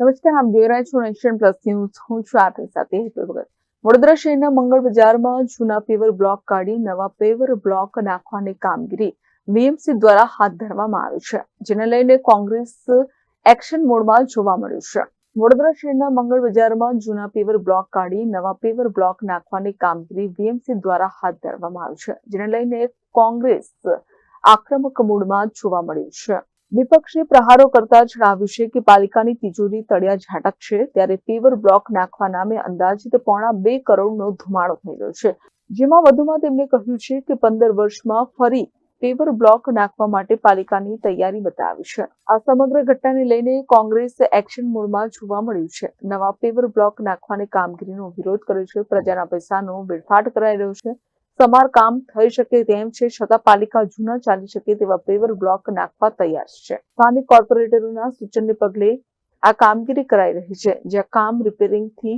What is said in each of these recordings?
નમસ્કાર, આપ જોઈ રહ્યા છો નેશન પ્લસ ન્યૂઝ હું છું આપની સાથે હેતુ ભગત. વડોદરા શહેરના મંગળ બજારમાં જૂના પેવર બ્લોક કાઢી નવા પેવર બ્લોક નાખવાની કામગીરી વીએમસી દ્વારા હાથ ધરવામાં આવી છે, જેને લઈને કોંગ્રેસ એક્શન મોડમાં જોવા મળ્યું છે. વડોદરા શહેરના મંગળ બજારમાં જૂના પેવર બ્લોક કાઢી નવા પેવર બ્લોક નાખવાની કામગીરી વીએમસી દ્વારા હાથ ધરવામાં આવી છે, જેને લઈને કોંગ્રેસ આક્રમક મૂડમાં જોવા મળ્યું છે. વિપક્ષે પ્રહારો કરતા જણાવ્યું છે કે પાલિકાની તિજોરી તળિયા ઝાટક છે, ત્યારે પેવર બ્લોક નાખવા નામે અંદાજિત પોણા બે કરોડનો ધુમાડો રહ્યો છે. જેમાં વધુમાં તેમણે કહ્યું છે કે પંદર વર્ષમાં ફરી પેવર બ્લોક નાખવા માટે પાલિકાની તૈયારી બતાવી છે. આ સમગ્ર ઘટનાને લઈને કોંગ્રેસ એક્શન મોડમાં જોવા મળ્યું છે. નવા પેવર બ્લોક નાખવાની કામગીરીનો વિરોધ કર્યો છે, પ્રજાના પૈસાનો વેડફાટ કરાઈ રહ્યો છે સમારકામ થઈ શકે તેમ છે, છતાં પાલિકા જૂના ચાલી શકે તેવા પેવર બ્લોક નાખવા તૈયાર છે. સ્થાનિક કોર્પોરેટરોના સૂચનને પગલે આ કામગીરી કરાઈ રહી છે. જ્યાં કામ રિપેરિંગથી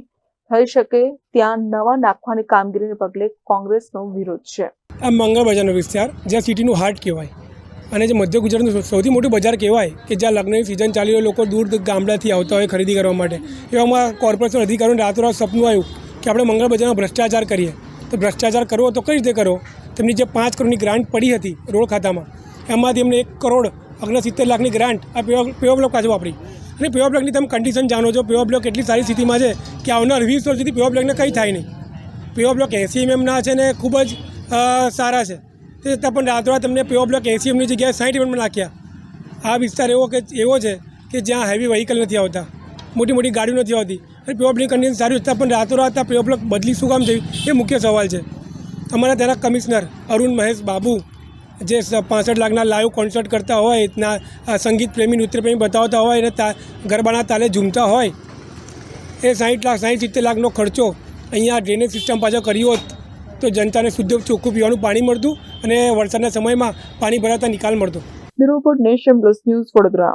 થઈ શકે ત્યાં નવા નાખવાની કામગીરીને પગલે કોંગ્રેસનો વિરોધ છે. આ મંગળ બજારનો વિસ્તાર, જ્યાં સિટીનું હાર્ટ કહેવાય અને જે મધ્ય ગુજરાતનું સૌથી મોટું બજાર કહેવાય કે જ્યાં લગ્નની સિઝન ચાલી હોય લોકો દૂર ગામડાથી આવતા હોય ખરીદી કરવા માટે. એવામાં કોર્પોરેશન અધિકારીઓને રાતોરાત સપનું આવ્યું કે આપણે મંગળ બજારમાં ભ્રષ્ટાચાર કરીએ. તો ભ્રષ્ટાચાર કરવો તો કઈ રીતે કરો તેમની જે પાંચ કરોડની ગ્રાન્ટ પડી હતી રોડ ખાતામાં, એમાંથી એમને એક કરોડ ઓગણસિત્તેર લાખની ગ્રાન્ટ આ પ્યો બ્લોક પાછું વાપરી. અને પેવા બ્લોકની તમે કન્ડિશન જાણો છો પેવા બ્લોક એટલી સારી સ્થિતિમાં છે કે આવનાર વીસ વર્ષ સુધી પેવા બ્લોકને કંઈ થાય નહીં. પેવા બ્લોક એસી એમએમના છે ને ખૂબ જ સારા છે. તે છતાં પણ રાતોરાત તમને પ્યો બ્લોક એસી એમની જગ્યાએ સાઠ એમએમમાં નાખ્યા. આ વિસ્તાર એવો કે, એવો છે કે જ્યાં હેવી વ્હીકલ નથી આવતા. મોટી મોટી ગાડીઓ નથી આવતી. બ્લોકની કન્ડિશન સારી હતા પણ રાતોરાત આ પેવા બ્લોક બદલી શું કામ થયું? એ મુખ્ય સવાલ છે. અમારા ત્યાંના કમિશનર અરુણ મહેશ બાબુ, જે પાસઠ લાખના લાઈવ કોન્સર્ટ કરતા હોય, ના સંગીત પ્રેમી, નૃત્ય પ્રેમી બતાવતા હોય અને તા, ગરબાના તાલે ઝૂમતા હોય, એ સાઠ લાખ, સાહીઠ સિત્તેર લાખનો ખર્ચો અહીંયા ડ્રેનેજ સિસ્ટમ પાછળ કર્યો હોત, તો જનતાને શુદ્ધ ચોખ્ખું પીવાનું પાણી મળતું અને વરસાદના સમયમાં પાણી ભરાતા નિકાલ મળતો. Report nation plus news Vadodara.